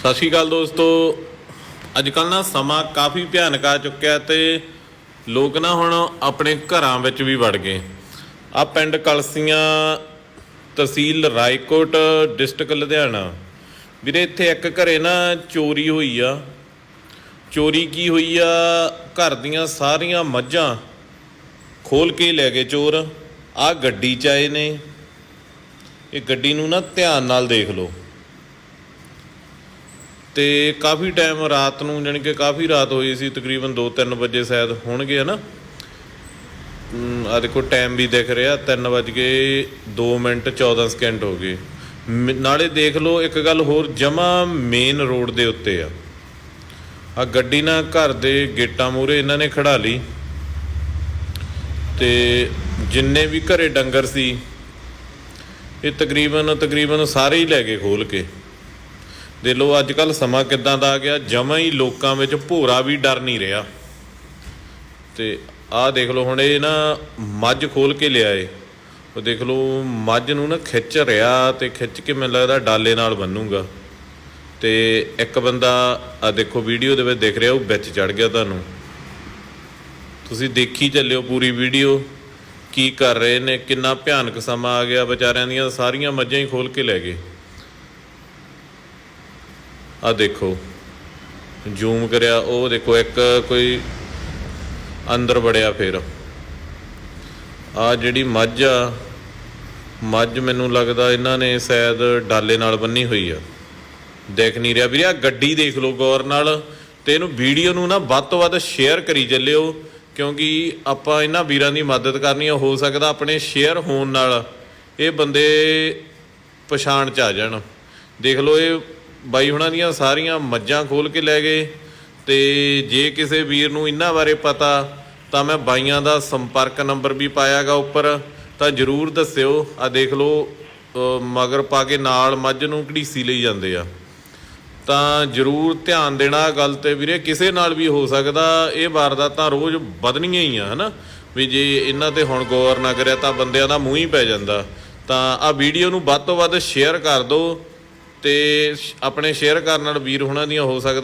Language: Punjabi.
ਸਤਿ ਸ਼੍ਰੀ ਅਕਾਲ ਦੋਸਤੋ। ਅੱਜ ਕੱਲ ਨਾ ਸਮਾਂ ਕਾਫੀ ਭਿਆਨਕ ਆ ਚੁੱਕਿਆ ਤੇ ਲੋਕ ਨਾ ਹੁਣ ਆਪਣੇ ਘਰਾਂ ਵਿੱਚ ਵੀ ਵੜ ਗਏ। ਆ ਪਿੰਡ ਕਲਸੀਆਂ, ਤਹਿਸੀਲ ਰਾਏਕੋਟ, ਡਿਸਟ੍ਰਿਕਟ ਲੁਧਿਆਣਾ। ਵੀਰੇ, ਇੱਥੇ ਇੱਕ ਘਰੇ ਨਾ ਚੋਰੀ ਹੋਈ ਆ। ਚੋਰੀ ਕੀ ਹੋਈ ਆ? ਘਰ ਦੀਆਂ ਸਾਰੀਆਂ ਮੱਝਾਂ ਖੋਲ ਕੇ ਲੈ ਗਏ ਚੋਰ। ਆ ਗੱਡੀ ਚ ਆਏ ਨੇ। ਇਹ ਗੱਡੀ ਨੂੰ ਨਾ ਧਿਆਨ ਨਾਲ ਦੇਖ ਲਓ। ਤੇ ਕਾਫੀ ਟਾਈਮ ਰਾਤ ਨੂੰ, ਜਾਣੀ ਕਿ ਕਾਫੀ ਰਾਤ ਹੋਈ ਸੀ, ਤਕਰੀਬਨ 2-3 ਵਜੇ ਸ਼ਾਇਦ ਹੋਣਗੇ ਹਨਾ? ਆ ਦੇਖੋ ਟਾਈਮ ਵੀ ਦਿਖ ਰਿਹਾ 3 ਵਜ ਕੇ 2 ਮਿੰਟ 14 ਸਕਿੰਟ ਹੋ ਗਏ। ਮ- ਨਾਲੇ ਦੇਖ ਲਓ, ਇੱਕ ਗੱਲ ਹੋਰ, ਜਮਾ ਮੇਨ ਰੋਡ ਦੇ ਉੱਤੇ ਆ। ਆ ਗੱਡੀ ਨਾ, ਘਰ ਦੇ ਗੇਟਾਂ ਮੂਰੇ ਇਹਨਾਂ ਨੇ ਖੜਾ ਲਈ। ਤੇ ਜਿੰਨੇ ਵੀ ਘਰੇ ਡੰਗਰ ਸੀ, ਇਹ ਤਕਰੀਬਨ ਤਕਰੀਬਨ ਸਾਰੇ ਹੀ ਲੈ ਗਏ ਖੋਲ ਕੇ। ਦੇ ਲੋ ਅੱਜ ਕੱਲ ਸਮਾਂ ਕਿਦਾਂ ਦਾ ਆ ਗਿਆ? ਜਮਾਂ ਹੀ ਲੋਕਾਂ ਵਿੱਚ ਭੋਰਾ ਵੀ ਡਰ ਨਹੀਂ ਰਿਹਾ। ਤੇ ਆਹ ਦੇਖ ਲਓ, ਹੁਣ ਇਹ ਨਾ ਮੱਝ ਖੋਲ ਕੇ ਲਿਆ ਏ ਉਹ ਦੇਖ ਲਓ, ਮੱਝ ਨੂੰ ਨਾ ਖਿੱਚ ਰਿਹਾ ਤੇ ਖਿੱਚ ਕੇ ਮੈਨੂੰ ਲੱਗਦਾ ਡਾਲੇ ਨਾਲ ਬੰਨੂਗਾ। ਤੇ ਇੱਕ ਬੰਦਾ ਆ ਦੇਖੋ, ਵੀਡੀਓ ਦੇ ਵਿੱਚ ਦਿਖ ਰਿਹਾ, ਉਹ ਵਿੱਚ ਚੜ ਗਿਆ ਤੁਹਾਨੂੰ। ਤੁਸੀਂ ਦੇਖੀ ਚੱਲਿਓ ਪੂਰੀ ਵੀਡੀਓ, ਕੀ ਕਰ ਰਹੇ ਨੇ, ਕਿੰਨਾ ਭਿਆਨਕ ਸਮਾਂ ਆ ਗਿਆ ਵਿਚਾਰਿਆਂ ਦੀਆਂ, ਸਾਰੀਆਂ ਮੱਝਾਂ ਹੀ ਖੋਲ ਕੇ ਲੈ ਗਏ। ਆ ਦੇਖੋ, ਜ਼ੂਮ ਕਰਿਆ, ਉਹ ਦੇਖੋ, ਇੱਕ ਕੋਈ ਅੰਦਰ ਵੜਿਆ ਫਿਰ। ਆ ਜਿਹੜੀ ਮੱਝ ਆ, ਮੱਝ ਮੈਨੂੰ ਲੱਗਦਾ ਇਹਨਾਂ ਨੇ ਸ਼ਾਇਦ ਡਾਲੇ ਨਾਲ ਬੰਨੀ ਹੋਈ ਆ। ਦੇਖ ਨਹੀਂ ਰਿਹਾ। ਵੀਰੇ, ਆ ਗੱਡੀ ਦੇਖ ਲਓ ਗੌਰ ਨਾਲ, ਤੇ ਇਹਨੂੰ ਵੀਡੀਓ ਨੂੰ ਨਾ ਵੱਧ ਤੋਂ ਵੱਧ ਸ਼ੇਅਰ ਕਰੀ ਚੱਲਿਓ, ਕਿਉਂਕਿ ਆਪਾਂ ਇਹਨਾਂ ਵੀਰਾਂ ਦੀ ਮਦਦ ਕਰਨੀ ਆ, ਹੋ ਸਕਦਾ ਆਪਣੇ ਸ਼ੇਅਰ ਹੋਣ ਨਾਲ ਇਹ ਬੰਦੇ ਪਛਾਣ ਚ ਆ ਜਾਣ। ਦੇਖ ਲਓ, ਇਹ ਬਾਈ ਹੁਣਾਂ ਦੀਆਂ ਸਾਰੀਆਂ ਮੱਝਾਂ ਖੋਲ ਕੇ ਲੈ ਗਏ ਤੇ ਜੇ ਕਿਸੇ ਵੀਰ ਨੂੰ ਇਹਨਾਂ ਬਾਰੇ ਪਤਾ, ਤਾਂ ਮੈਂ ਬਾਈਆਂ ਦਾ ਸੰਪਰਕ ਨੰਬਰ ਵੀ ਪਾਇਆਗਾ ਉੱਪਰ, ਤਾਂ ਜਰੂਰ ਦੱਸਿਓ। ਆ ਦੇਖ ਲਓ ਮਗਰ ਪਾ ਕੇ ਨਾਲ ਮੱਝ ਨੂੰ ਘੜੀਸੀ ਲਈ ਜਾਂਦੇ ਆ। ਤਾਂ ਜਰੂਰ ਧਿਆਨ ਦੇਣਾ ਗੱਲ ਤੇ ਵੀਰੇ, ਕਿਸੇ ਨਾਲ ਵੀ ਹੋ ਸਕਦਾ, ਇਹ ਵਾਰਦਾਤਾਂ ਰੋਜ਼ ਵਧਣੀਆਂ ਹੀ ਆ, ਹਨਾ? ਵੀ ਜੇ ਇਹਨਾਂ ਤੇ ਹੁਣ ਗੌਰ ਨਾ ਕਰਿਆ ਤਾਂ ਬੰਦਿਆਂ ਦਾ ਮੂੰਹ ਹੀ ਪੈ ਜਾਂਦਾ। ਤਾਂ ਆ ਵੀਡੀਓ ਨੂੰ ਵੱਧ ਤੋਂ ਵੱਧ ਸ਼ੇਅਰ ਕਰ ਦਿਓ। ਤੇ ਸ਼- ਆਪਣੇ ਸ਼ੇਅਰ ਕਰਨ ਨਾਲ ਵੀਰ ਹੁਣਾਂ ਦੀਆਂ ਹੋ ਸਕਦਾ